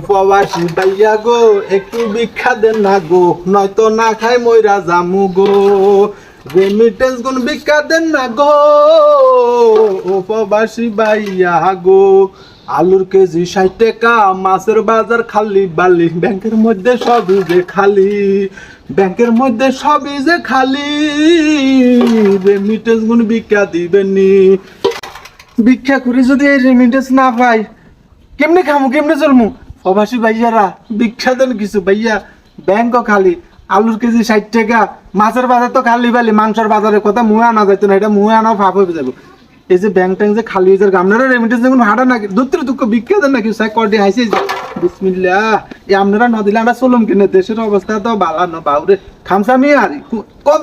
উপবাসী বাইয়া গো, একটু ভিক্ষা দেন না গো, নয়তো না খাই ময়রা জামু গো। রেমিটেন্স গুন ভিক্ষা দেন না গো, উপবাসী বাইয়া গো। আলুর কেজি ষাট টাকা, মাছের বাজার খালি বালি। ব্যাংকের মধ্যে সবই যে খালি, ব্যাংকের মধ্যে সবই যে খালি। রেমিটেন্স গুন ভিক্ষা দিবেনি ভিক্ষা করে যদি এই রেমিটেন্স না পাই, কেমনে খামু, কেমনে চলমু? প্রবাসী ভাইয়ারা দেন কিছু। ভাইয়া ব্যাংকও খালি। আলুর কেজি ষাট টাকা। মাছের বাজার তো খালি বালি, মাংসের বাজারে কথা মুহে আনা যাইতো না, এটা মুহে আনাও ফাপ হয়ে যাব এই যে ব্যাংক ট্যাঙ্ক যে খালি হয়ে যাবে আপনারা রেমিটেন্স যখন হাঁটা নাকি দুত্র দুঃখ দেন নাকি স্যার কটি হাসি বিসমিল্লা এই আপনারা নদিলে আমরা চলুম কিনে? দেশের অবস্থা তো বালা ন বাউরে। খামসামিয়া আর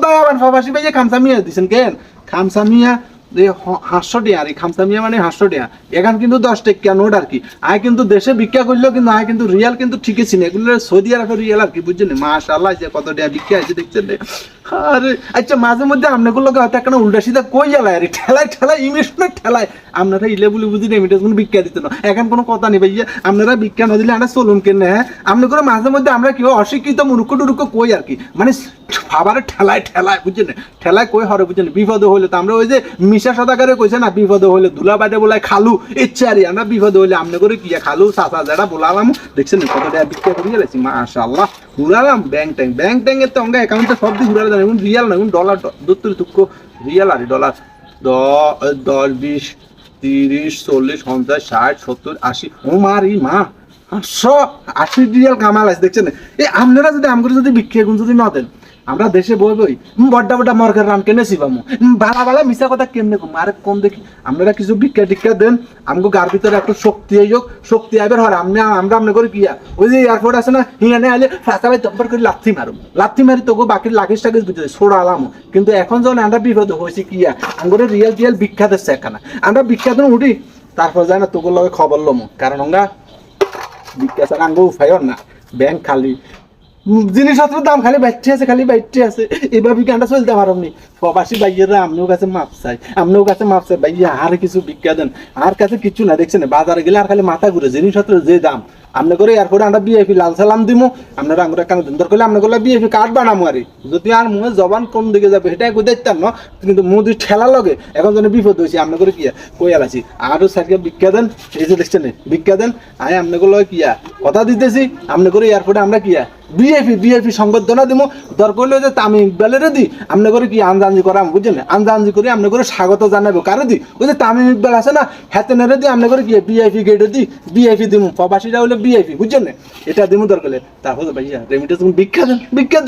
দয়া আবার প্রবাসী ভাইয়া খামসামিয়া দিছেন কেন? খামসামিয়া যে হাস্য টিয়া আর খামসা মিয়া মানে হাস্য টিয়া এখান কিন্তু দশ টেকা, নোট আর কি। আয় কিন্তু দেশে ভিক্ষা করলেও কিন্তু আয় কিন্তু রিয়াল কিন্তু ঠিকই ছিল এগুলো সৌদি আরবের রিয়াল আর কি, বুঝছেন মাশাল্লাহ যে কত টিয়া ভিক্ষা আছে দেখছেন আরে আচ্ছা মাঝে মধ্যে আপনাগুলো হয়তো একটা উল্টা সিধা কই জ্বালায় আর, ঠেলায় ঠেলায় ইমিশনের ঠেলায়। আপনারা ইলে বলে বুঝি রেমিটেন্স কোনো ভিক্ষা দিতে না। এখন কোনো কথা নেই ভাইয়া। আপনারা ভিক্ষা না দিলে আমরা চলুন কেন হ্যাঁ? আপনি করে মাঝে মধ্যে আমরা কেউ অশিক্ষিত মুরুক্ষ টুরুক্ষ কই আর কি? মানে খাবারে ঠেলায় ঠেলায়, বুঝছেন ঠেলায় কই হরে, বুঝছেন বিপদ হইলে তো আমরা ওই যে মিশা সদাকারে কইছে না, বিপদ হইলে ধুলা বাটে বলাই খালু। ইচ্ছে আর আমরা বিপদ হইলে আপনি করে কি খালু, চাচা যেটা বলালাম। দেখছেন কত টাকা বিক্রি করে গেলেছি, মাশাআল্লাহ। ঘুরালাম ব্যাংক ট্যাঙ্ক ব্যাংক ট্যাঙ্কের তো অঙ্গা অ্যাকাউন্টে সব দিয়ে ঘুরালে এখন রিয়াল না এখন ডলার দত্তর তুক্ষ রিয়াল আর ডলার দশ, বিশ, তিরিশ, চল্লিশ, পঞ্চাশ, ষাট, সত্তর, আশি। ও মারি মা, আটশো আশি রিয়াল কামাল আছে, দেখছেন এই আপনারা যদি আমগুলো যদি বিক্রি গুণ যদি ন দেন আমরা দেশে বই বই বড্ডা বড্ডা মর্গের রান কেনে শিবামু বালা বালা মিশা কথা কেমনে কম? আরে কম দেখি, আপনারা কিছু ভিক্ষা টিক্ষা দেন, আমগো গার ভিতরে একটু শক্তি আই হোক শক্তি আইবার হয় আমরা আমরা আমনে করে কিয়া ওই যে এয়ারপোর্ট আছে না, হিয়ানে আইলে ফাঁকা ভাই দম্পর করে লাথি মারুম। লাথি মারি তোকে বাকি লাগিস টাকিস বুঝে ছোড়া কিন্তু এখন যখন আমরা বিপদ হয়েছি কিয়া আমগরে রিয়াল রিয়াল ভিক্ষা দিচ্ছে এখানে আমরা ভিক্ষা দিন উঠি, তারপর যায় না তোকে লগে খবর লমু। কারণ আমরা ভিক্ষা ছাড়া আঙ্গো না। ব্যাংক খালি জিনিসপত্রের দাম খালি বাইটে আছে, খালি বাইটে আছে। এবার বিজ্ঞানটা চলতে পারো নি? প্রবাসী ভাইয়েরা, আমনিও কাছে মাপ চাই, আমনিও কাছে মাপ চাই। ভাইয়া, আর কিছু বিজ্ঞা দেন। আর কাছে কিছু না, দেখছেন? বাজারে গেলে আর খালি মাথা ঘুরে জিনিসপত্রের যে দাম। আপনি করে এয়ারপোর্টে আমরা বিএপি লাল সালাম দিমু। আপনারা আঙ্গুরা কানে ধন্দর করলে আপনি করলে বিএপি কার্ড বানামু আরে। যদি আর মুহে জবান কোন দিকে যাবে, সেটাই কই দেখতাম না। কিন্তু মুদি ঠেলা লগে, এখন যেন বিপদ হয়েছে আপনি করে কিয়া কই আলাছি? আরও সাইকে বিজ্ঞা দেন। এই যে দেখছেন বিজ্ঞা দেন। আয় আপনি গুলো কিয়া কথা দিতেছি আপনি করে এয়ারপোর্টে আমরা কি বিএপি বিএপি সংবর্ধনা দিব দরকার হলে যে তামি ইকবালের দি আপনি করে কি আনজানজি করাম বুঝলেন আনজানজি করে আপনি করে স্বাগত জানাব। কারও দি? ওই যে তামিম ইকবাল আছে না, হাতে নেড়ে দি আপনি করে কি বিআইপি গেটে দি বিএপি দিব প্রবাসীরা হলে বিএপি বুঝছেন? এটা দিব দরকার তারপরে ভাইয়া রেমিটেন্স বিখ্যাত বিখ্যাত